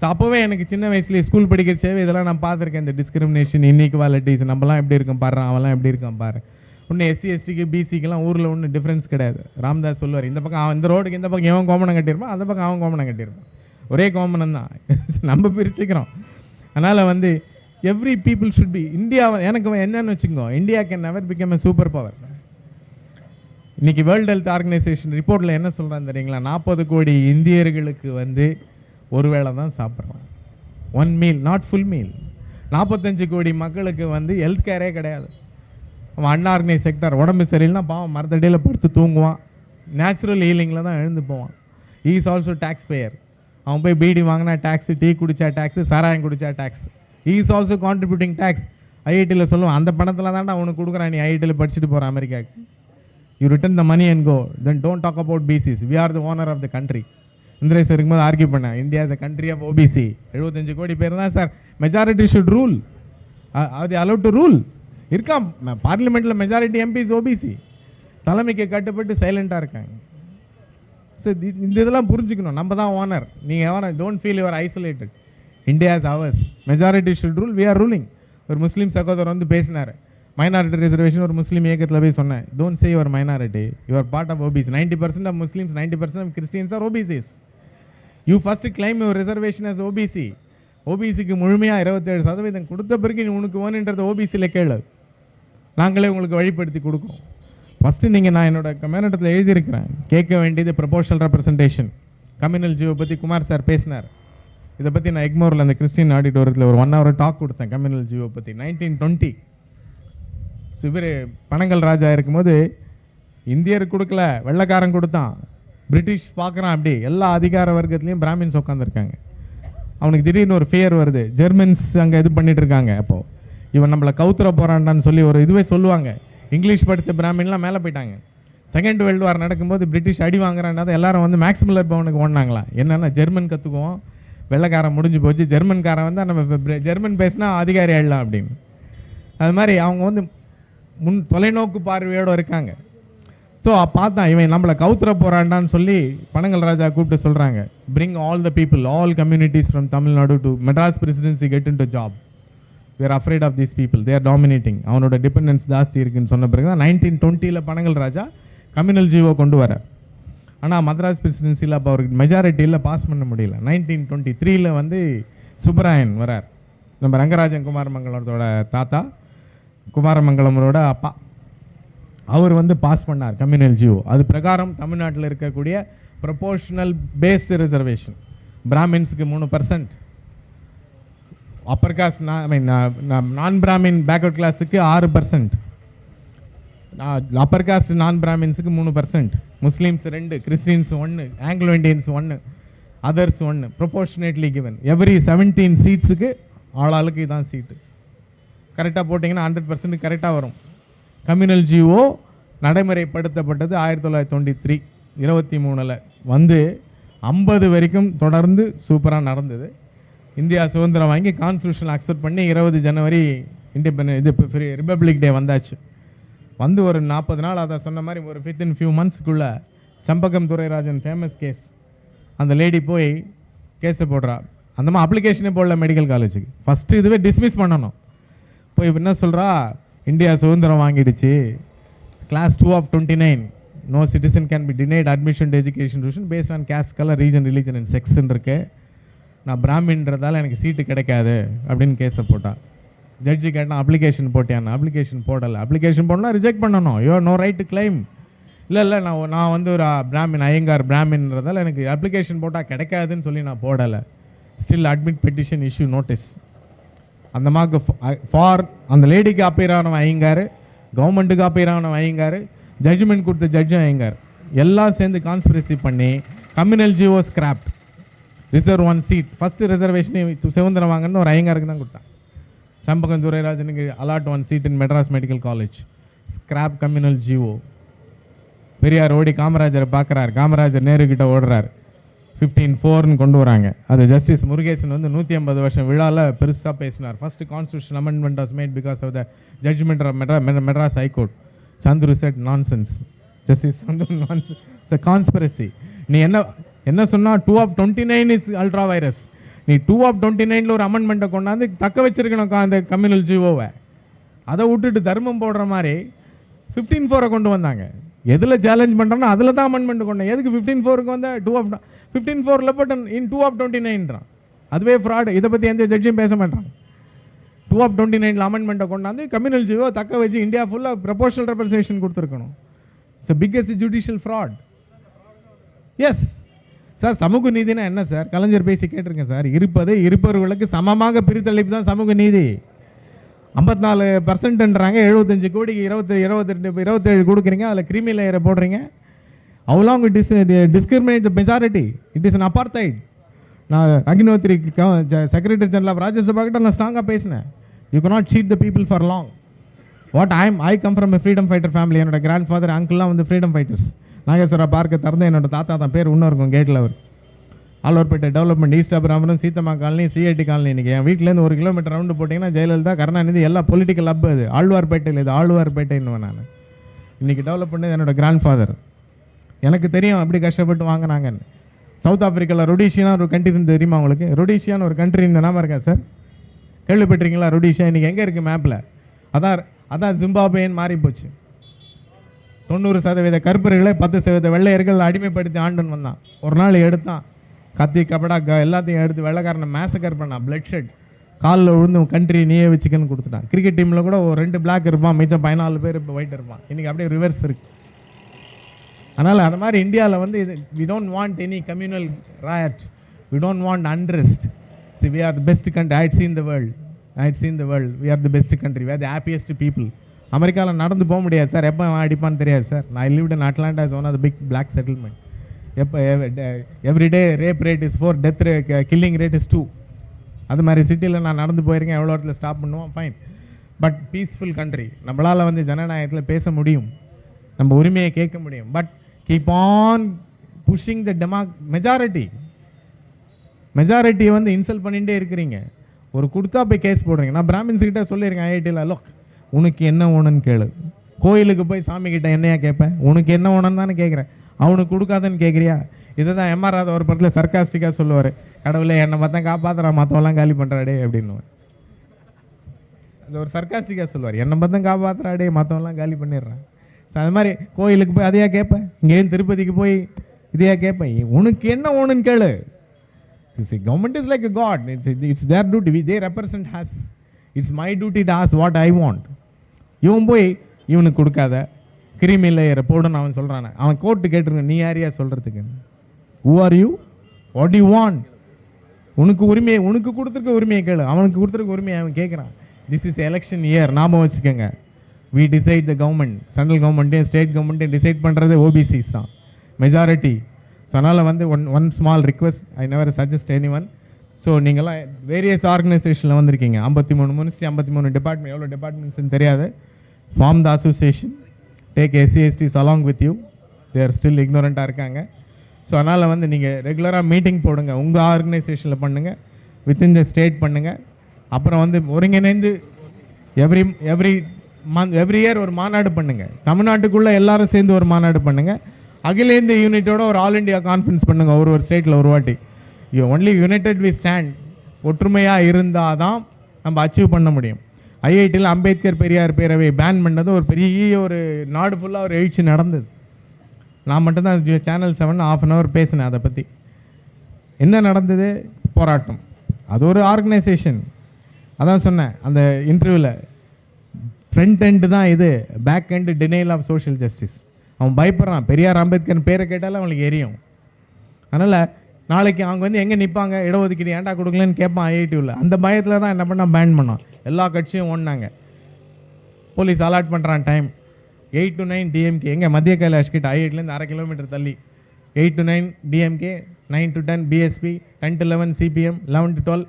so அப்போவே எனக்கு சின்ன வயசுலேயே ஸ்கூல் படிக்கிறச்சேவே இதெல்லாம் நான் பார்த்துருக்கேன். இந்த டிஸ்கிரிமினேஷன் இன்இக்வாலிட்டிஸ் நம்மலாம் எப்படி இருக்கும் பாரு அவன்லாம் எப்படி இருக்கான் பாரு. ஒன்று எஸ்சி எஸ்டிக்கு பிசிக்கெலாம் ஊரில் ஒன்றும் டிஃப்ரென்ஸ் கிடையாது. ராம்தாஸ் சொல்லுவார் இந்த பக்கம் அவன் இந்த ரோடுக்கு இந்த பக்கம் இவன் கோமணம் கட்டியிருப்பான் அந்த பக்கம் அவன் கோமணம் கட்டியிருப்பான். ஒரே காமனம் தான். நம்ம பிரிச்சுக்கிறோம். அதனால் வந்து every people should be India எனக்கு என்னன்னு வச்சுக்கோ India can never become a super power இன்னைக்கு வேர்ல்டு ஹெல்த் ஆர்கனைசேஷன் ரிப்போர்ட்டில் என்ன சொல்கிறாங்க தெரியுங்களா? நாற்பது கோடி இந்தியர்களுக்கு வந்து ஒரு வேளை தான் சாப்பிட்றான் one meal not full meal நாற்பத்தஞ்சு கோடி மக்களுக்கு வந்து ஹெல்த் கேரே கிடையாது. அவன் அன்ஆர்கனைஸ் செக்டர் உடம்பு சரியில்லைனா பாவம் மரத்தடியில் படுத்து தூங்குவான். நேச்சுரல் ஹீலிங்கில் தான் எழுந்து போவான். ஈஸ் ஆல்சோ டேக்ஸ் பேயர் அவன் போய் பீடி வாங்கினா டேக்ஸ் டீ குடித்தா டேக்ஸ் சாராயம் குடித்தா tax is also contributing tax ஐஐடியில் சொல்லுவான் அந்த பணத்தில் தான்டா அவனுக்கு கொடுக்குறான் நீ ஐஐடியில் படிச்சுட்டு போகிற அமெரிக்காவுக்கு. You return the money and go then don't talk about BCs we are the owner of the country இந்திரேஸ் இருக்கும்போது ஆர்கியூ பண்ணேன் India is a country of OBC எழுபத்தஞ்சு கோடி பேர் தான் சார். மெஜாரிட்டி ஷுட் ரூல் அது அலோவ் டு ரூல் இருக்கான் பார்லிமெண்ட்டில் majority MPs OBC தலைமைக்கு கட்டுப்பட்டு சைலண்ட்டாக இருக்காங்க. ஸோ இந்த இதெல்லாம் புரிஞ்சுக்கணும். நம்ம தான் ஓனர் நீங்கள் owner don't feel your isolated India is ours majority should rule we are ruling ஒரு முஸ்லீம் சகோதரர் வந்து பேசினார். மைனாரிட்டி ரிசர்வேஷன் ஒரு முஸ்லீம் இயக்கத்தில் போய் சொன்னேன். Don't say your minority your part of OBC ninety percent of Muslims ninety percent of Christians are OBCs you first claim your reservation as OBC ஓபிசிக்கு முழுமையாக இருபத்தேழு சதவீதம் கொடுத்த பிறகு நீ உனக்கு வேணுன்றது ஓபிசியில் கேளு. நாங்களே உங்களுக்கு வழிப்படுத்தி கொடுக்கும். ஃபஸ்ட்டு நீங்கள் நான் என்னோட கம்யூனிட்டத்தில் எழுதியிருக்கிறேன். கேட்க வேண்டியது ப்ரொபோஷனல் ரெப்ரசன்டேஷன் கம்யூனல் ஜியோ பற்றி குமார் சார் பேசினார். இதை பற்றி நான் எக்மோரில் அந்த கிறிஸ்டின் ஆடிட்டோரியத்தில் ஒரு ஒன் ஹவர் டாக் கொடுத்தேன் கம்யூனல் ஜியோ பற்றி நைன்டீன் டுவெண்ட்டி சிவர் பனங்கல் ராஜா இருக்கும்போது இந்தியர் கொடுக்கல வெள்ளைக்காரன் கொடுத்தான். பிரிட்டிஷ் பார்க்குறான் அப்படி. எல்லா அதிகார வர்க்கத்துலேயும் பிராமின்ஸ் உட்காந்துருக்காங்க அவனுக்கு திடீர்னு ஒரு ஃபியர் வருது. ஜெர்மன்ஸ் அங்கே இது பண்ணிகிட்டு இருக்காங்க அப்போது இவன் நம்மளை கவுத்துற போகிறான்டான்னு சொல்லி ஒரு இதுவே சொல்லுவாங்க. இங்கிலீஷ் படித்த பிராமின்லாம் மேலே போயிட்டாங்க. செகண்ட் வேர்ல்டு வார் நடக்கும்போது பிரிட்டிஷ் அடி வாங்குறான்னா எல்லாரும் வந்து மேக்ஸிமில் பவனுக்கு ஓடினாங்களா? என்னென்னா ஜெர்மன் கற்றுக்குவோம் வெள்ளைக்காரன் முடிஞ்சு போச்சு ஜெர்மன்காரன் வந்து நம்ம ஜெர்மன் பேசினா அதிகாரி ஆயிடலாம் அப்படின்னு. அது மாதிரி அவங்க வந்து முன் தொலைநோக்கு பார்வையோடு இருக்காங்க. ஸோ பார்த்தா இவன் நம்மளை கவுத்துற போகிறாண்டான்னு சொல்லி பனங்கல் ராஜா கூப்பிட்டு சொல்கிறாங்க bring all the people all communities from Tamil Nadu to Madras presidency get in to job where afraid of these people they're dominating அவனோட டிபெண்டன்ஸ் ஜாஸ்தி இருக்குன்னு சொன்ன பிறகு தான் நைன்டீன் டுவெண்ட்டியில் பனங்கல் ராஜா கம்யூனல் ஜீவோ கொண்டு வர. ஆனால் மദ്രാஸ் பிரசிடென்சியில் அப்போ அவருக்கு மெஜாரிட்டியில் பாஸ் பண்ண முடியல. நைன்டீன் டுவெண்ட்டி த்ரீயில் வந்து சுப்பராயன் வரார். நம்ம ரங்கராஜன் குமாரமங்கலத்தோட தாத்தா குமாரமங்கலமரோட அப்பா. அவர் வந்து பாஸ் பண்ணார் கம்யூனல் ஜியோ அது பிரகாரம் தமிழ்நாட்டில் இருக்கக்கூடிய ப்ரொபோர்ஷனல் பேஸ்டு ரிசர்வேஷன் பிராமின்ஸுக்கு மூணு percent upper caste I mean non Brahmin backward கிளாஸுக்கு ஆறு பர்சன்ட் அப்பர் காஸ்ட் நான் பிராமின்ஸுக்கு மூணு பர்சன்ட் முஸ்லீம்ஸ் ரெண்டு கிறிஸ்டின்ஸ் ஒன்று ஆங்கிலோ இண்டியன்ஸ் ஒன்று அதர்ஸ் ஒன்று ப்ரொபோர்ஷனேட்லி கிவன் எவ்ரி செவன்டீன் சீட்ஸுக்கு ஆளாளுக்கு இதான் சீட்டு கரெக்டாக போட்டிங்கன்னா ஹண்ட்ரட் பர்சன்ட் கரெக்டாக வரும். கம்யூனல் ஜிஓ நடைமுறைப்படுத்தப்பட்டது ஆயிரத்தி தொள்ளாயிரத்தி தொண்ணூற்றி த்ரீ இருபத்தி மூணில் வந்து ஐம்பது வரைக்கும் தொடர்ந்து சூப்பராக நடந்தது. இந்தியா சுதந்திரம் வாங்கி கான்ஸ்டியூஷன் அக்செப்ட் பண்ணி இருபது ஜனவரி இண்டிபெண்ட் இது ஃப்ரீ ரிப்பப்ளிக் டே வந்தாச்சு. வந்து ஒரு நாற்பது நாள் அதை சொன்ன மாதிரி ஒரு வித்தின் ஃபியூ மந்த்ஸ்க்குள்ளே சம்பகம் துரைராஜன் ஃபேமஸ் கேஸ் அந்த லேடி போய் கேஸை போடுறா. அந்த மாதிரி அப்ளிகேஷனே போடல மெடிக்கல் காலேஜுக்கு ஃபஸ்ட்டு இதுவே டிஸ்மிஸ் பண்ணணும். போய் என்ன சொல்கிறா இந்தியா சுதந்திரம் வாங்கிடுச்சு. Clause two of twenty nine no citizen can be denied admission to education tuition based on caste colour region religion and செக்ஸ்ன்னு இருக்குது நான் பிராமின்றதால எனக்கு சீட்டு கிடைக்காது அப்படின்னு கேஸை போட்டா. ஜட்ஜி கேட்டான் அப்ளிகேஷன் போட்டியான்னு அப்ளிகேஷன் போடலை. அப்ளிகேஷன் போடலாம் ரிஜெக்ட் பண்ணணும். You no right to claim இல்லை இல்லை நான் நான் வந்து ஒரு பிராமின் ஐயங்கார் பிராமின்றதால எனக்கு அப்ளிகேஷன் போட்டால் கிடைக்காதுன்னு சொல்லி நான் போடலை. Still admit petition issue notice அந்த மார்க்கு ஃபார் அந்த லேடிக்கு அப்பீர் ஐயங்கார் கவர்மெண்ட்டுக்கு அப்பீர் ஐயங்கார் ஜட்ஜ்மெண்ட் கொடுத்த ஜட்ஜும் ஐயங்கார். எல்லாம் சேர்ந்து கான்ஸ்பிரசி பண்ணி communal GO scrap reserve one seat first ரிசர்வேஷனே சுதந்திரம் வாங்கினது ஒரு ஐயங்காருக்கு தான் கொடுத்தான். Champakam துரைராஜனுக்கு allot one seat in Madras medical college scrap communal GO Periyar ஓடி காமராஜரை பார்க்குறாரு. காமராஜர் நேருக்கிட்ட ஓடுறார். ஃபிஃப்டீன் ஃபோர்னு கொண்டு வராங்க. அது ஜஸ்டிஸ் முருகேசன் வந்து நூற்றி ஐம்பது வருஷம் விழாவில் பெருசாக பேசினார். First constitution amendment was made because of the judgment of Madras Madras high court Chandru said nonsense justice Chandru nonsense conspiracy நீ என்ன என்ன சொன்னால் two of twenty nine is ultra vires நீ டூ ஆஃப் டுவெண்ட்டி நைனில் ஒரு அமெண்ட்மெண்ட்டை கொண்டாந்து தக்க வச்சிருக்கணும் அந்த கம்யூனல் ஜிஓவை அதை விட்டுட்டு தர்மம் போடுற மாதிரி ஃபிஃப்டீன் ஃபோரை கொண்டு வந்தாங்க. எதில் சேலஞ்ச் பண்ணுறோன்னா அதில் தான் அமெண்ட்மெண்ட் கொண்டேன் எதுக்கு ஃபிஃப்டீன் ஃபோருக்கு வந்து? டூ ஆஃப் ஃபிஃப்டீன் ஃபோரில் போட்டு இன் டூ ஆஃப் டுவெண்ட்டி நைன்றான் அதுவே ஃப்ராடு இதை பற்றி எந்த ஜட்ஜும் பேச மாட்டாங்க டூ ஆஃப் டுவெண்ட்டி நைனில் அமெண்ட்மெண்ட்டை கொண்டாந்து கம்யூனல் ஜிஓ தக்க வச்சு இந்தியா ஃபுல்லாக ப்ரொபோஷனல் ரெப்ரசன்டேஷன் கொடுத்துருக்கணும். It's biggest judicial fraud yes sir சமூக நீதினா என்ன சார்? கலைஞர் பேசி கேட்டிருக்கேன் சார். இருப்பது இருப்பவர்களுக்கு சமமாக பிரித்தளிப்பு தான் சமூக நீதி. ஐம்பத்தி நாலு பர்சன்ட்ன்றாங்க எழுபத்தஞ்சு கோடிக்கு இருபத்தி இருபத்தி ரெண்டு இருபத்தேழு கொடுக்குறீங்க அதில் கிரிமி லேயரை போடுறீங்க. அவ்வளோ அவங்க dis discriminate the majority it is an apartheid நான் Agnihotri secretary general of Rajya Sabha கிட்ட நான் ஸ்ட்ராங்காக பேசினேன். You not cheat the people for long what I'm I come from freedom fighter family என்னோட கிராண்ட் ஃபாதர் அங்கிள்லாம் வந்து freedom fighters Nageswara பார்க்க திறந்து என்னோட தாத்தா தான் பேர் இன்னும் இருக்கும் கேட்டில் அவர். ஆழ்வார்பேட்டை டெவலப்மெண்ட் ஈஸ்ட் அப்புறம் சீத்தம்மா காலனி சிஐடி காலனி இன்றைக்கி என் வீட்டிலேருந்து ஒரு கிலோமீட்டர் ரவுண்டு போட்டிங்கன்னா ஜெயலலிதா கருணாநிதி எல்லா பொலிட்டிக்கல் ஹப் அது. ஆழ்வார்பேட்டையில் இது ஆழ்வார்பேட்டைன்னு நான். இன்னைக்கு டெவலப் பண்ணது என்னோட கிராண்ட் ஃபாதர் எனக்கு தெரியும் அப்படி கஷ்டப்பட்டு வாங்கினாங்கன்னு. சவுத் ஆஃப்ரிக்காவில் ரொடீஷியான்னு ஒரு கண்ட்ரி இருந்து தெரியுமா உங்களுக்கு? ரொடீஷியான்னு ஒரு கண்ட்ரி நாம இருக்கா சார் கேள்விப்பட்டிருக்கீங்களா ரொடீஷியா இன்னைக்கு எங்கே இருக்குது மேப்பில் அதான் அதான் ஜிம்பாபேன்னு மாறி போச்சு தொண்ணூறு சதவீத கருப்பர்களை பத்து சதவீத வெள்ளையர்கள் அடிமைப்படுத்தி ஆண்டுன்னு வந்தான். ஒரு நாள் எடுத்தான். கத்தி கபடா எல்லாத்தையும் எடுத்து வெள்ளைக்காரனை மேசக்கர் பண்ணான். பிளட் ஷெட் காலில் விழுந்து கண்ட்ரி நீயே வச்சுக்கன்னு கொடுத்துட்டான். கிரிக்கெட் டீமில் கூட ஒரு ரெண்டு பிளாக் இருப்பான். மிச்சம் பதினாலு பேர் இப்போ ஒயிட் இருப்பான். இன்னைக்கு அப்படியே ரிவர்ஸ் இருக்கு. அதனால் அந்த மாதிரி இந்தியாவில் வந்து இது we don't want any communal riot we don't want unrest see we are the best country I'd seen the world I'd seen the world we are the best country we are the happiest people. அமெரிக்காவில் நடந்து போக முடியாது sir. எப்போ அவன் அடிப்பான்னு தெரியாது sir. நான் lived in Atlanta is one of the big black settlement எப்போ everyday rape rate is four death ray killing rate is two அது மாதிரி சிட்டியில் நான் நடந்து போயிருக்கேன் எவ்வளோ இடத்துல ஸ்டாப் பண்ணுவோம் ஃபைன் பட் பீஸ்ஃபுல் கண்ட்ரி நம்மளால் வந்து ஜனநாயகத்தில் பேச முடியும். நம்ம உரிமையை கேட்க முடியும். But keep on pushing the டெமா majority மெஜாரிட்டியை வந்து இன்சல்ட் பண்ணிகிட்டே இருக்கிறீங்க. ஒரு கொடுத்தா போய் கேஸ் போடுறீங்க. நான் பிராமின்ஸ் கிட்டே சொல்லியிருக்கேன் ஐஐடியில் லோக் உனக்கு என்ன வேணும்னு கேளு. கோயிலுக்கு போய் சாமி கிட்ட என்னையா கேட்பேன் உனக்கு என்ன வேணும்னு தானே கேட்குறேன் அவனுக்கு கொடுக்காதன்னு கேட்குறியா இதை தான் எம்ஆர் ராதா ஒரு படத்தில் சர்க்காஸ்டிக்காக சொல்லுவார். கடவுளே என்னை பார்த்தா காப்பாற்றுறான் மற்றவெல்லாம் காலி பண்ணுறாடே அப்படின்னு அது ஒரு சர்க்காஸ்டிக்காக சொல்லுவார். என்னை பார்த்தா காப்பாற்றுறாடே மற்றவெல்லாம் காலி பண்ணிடுறான். ஸோ அது மாதிரி கோயிலுக்கு போய் அதையா கேட்பேன் இங்கேயும் திருப்பதிக்கு போய் இதையா கேட்பேன் உனக்கு என்ன வேணும்னு கேளு. It's see, government is like a it's it's it's their duty. We, they represent us. It's my duty to what I I. இவன் போய் இவனுக்கு கொடுக்காத. கிருமி லேயரை போடுன்னு அவன் சொல்கிறானே அவன் கோர்ட்டு கேட்டுருங்க நீ யாரியா சொல்கிறதுக்கு who are you what you want உனக்கு உரிமையை உனக்கு கொடுத்துருக்க உரிமையை கேளு. அவனுக்கு கொடுத்துருக்க உரிமையை அவன் கேட்குறான். திஸ் இஸ் எலெக்ஷன் இயர் ஞாபகம் வச்சுக்கோங்க. We decide the government central கவர்மெண்ட்டையும் state கவர்மெண்ட்டையும் டிசைட் பண்ணுறது ஓபிசிஸ் தான். மெஜாரிட்டி ஸோ அதனால் வந்து one one small request I never suggest any one so நீங்களாம் வேரியஸ் ஆர்கனைசேஷனில் வந்திருக்கீங்க. ஐம்பத்தி மூணு மினிஸ்ட்ரி ஐம்பத்தி மூணு டிபார்ட்மெண்ட் எவ்வளோ டிபார்ட்மெண்ட்ஸ்னு தெரியாது. Form the association take SC STs along with you there still இக்னோரண்ட்டாக இருக்காங்க. ஸோ அதனால் வந்து நீங்கள் ரெகுலராக மீட்டிங் போடுங்க. உங்கள் ஆர்கனைசேஷனில் பண்ணுங்கள் வித்தின் த ஸ்டேட் பண்ணுங்கள் அப்புறம் வந்து ஒருங்கிணைந்து every every month every year ஒரு மாநாடு பண்ணுங்கள் தமிழ்நாட்டுக்குள்ளே எல்லாரும் சேர்ந்து ஒரு மாநாடு பண்ணுங்கள் அகில இந்திய யூனிட்டோட ஒரு ஆல் இந்தியா கான்ஃபரன்ஸ் பண்ணுங்கள் ஒரு ஒரு ஸ்டேட்டில் ஒரு வாட்டி. You only united we stand ஒற்றுமையாக இருந்தால் தான் நம்ம அச்சீவ் பண்ண முடியும். ஐஐடியில் அம்பேத்கர் பெரியார் பேரவை பேன் பண்ணது ஒரு பெரிய ஒரு நாடு ஃபுல்லாக ஒரு எழுச்சி நடந்தது. நான் மட்டும்தான் channel seven of an hour பேசினேன் அதை பற்றி என்ன நடந்தது? போராட்டம். அது ஒரு ஆர்கனைசேஷன் அதான் சொன்னேன் அந்த இன்டர்வியூவில் ஃப்ரண்ட் எண்டு தான் இது back end denial of social justice அவன் பயப்படுறான் பெரியார் அம்பேத்கர் பேரை கேட்டாலும் அவனுக்கு எரியும். அதனால் நாளைக்கு அவங்க வந்து எங்கே நிற்பாங்க இடஒதுக்கீடு ஏன்டா கொடுக்கலன்னு கேட்பான் ஐஐடியில் அந்த பயத்தில் தான் என்ன பண்ணால் பேன் பண்ணான். எல்லா கட்சியும் ஒன்றாங்க போலீஸ் அலாட் பண்ணுறான் time eight to nine DMK எங்கே மத்திய கைலாஷ் கிட்ட ஐஐடிலேருந்து அரை கிலோமீட்டர் தள்ளி. Eight to nine DMK nine to ten BSP ten to eleven CPM eleven to twelve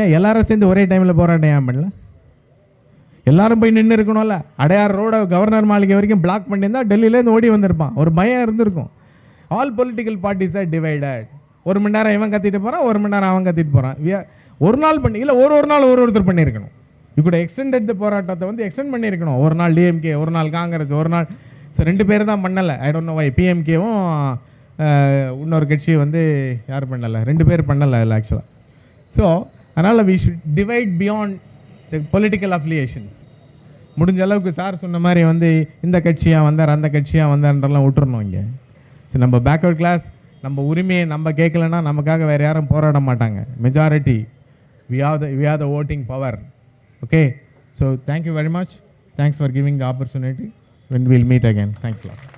ஏன் எல்லாரும் சேர்ந்து ஒரே டைமில் போராட்டம் ஏன் பண்ணல? எல்லாரும் போய் நின்று இருக்கணும்ல. அடையார் ரோட கவர்னர் மாளிகை வரைக்கும் பிளாக் பண்ணியிருந்தா டெல்லியிலேருந்து ஓடி வந்திருப்பான். ஒரு பயம் இருந்திருக்கும். All political parties are divided ஒரு மணி நேரம் இவன் கத்திட்டு போகிறான் ஒரு மணி நேரம் அவன் கத்திட்டு போகிறான் ஒரு நாள் பண்ணி இல்லை ஒரு ஒரு நாள் ஒரு ஒருத்தர் பண்ணியிருக்கணும். இப்படி கூட எக்ஸ்டெண்டட் போராட்டத்தை வந்து எக்ஸ்டெண்ட் பண்ணியிருக்கணும். ஒரு நாள் டிஎம்கே ஒரு நாள் காங்கிரஸ் ஒரு நாள் ரெண்டு பேர் தான் பண்ணலை. ஐ டோன்ட் நோ வை பிஎம்கேவும் இன்னொரு கட்சி வந்து யார் பண்ணலை. ரெண்டு பேர் பண்ணலை இல்லை ஆக்சுவலாக ஸோ அதனால் we should divide beyond the political affiliations முடிஞ்ச அளவுக்கு சார் சொன்ன மாதிரி வந்து இந்த கட்சியாக வந்தார் அந்த கட்சியாக வந்தார்ன்றலாம் விட்டுறணும் இங்கே. ஸோ நம்ம பேக்வர்ட் கிளாஸ் நம்ம உரிமையை நம்ம கேட்கலன்னா நமக்காக வேறு யாரும் போராட மாட்டாங்க. Majority we are the we are the voting power Okay, so thank you very much. Thanks for giving the opportunity and we'll meet again. Thanks a lot.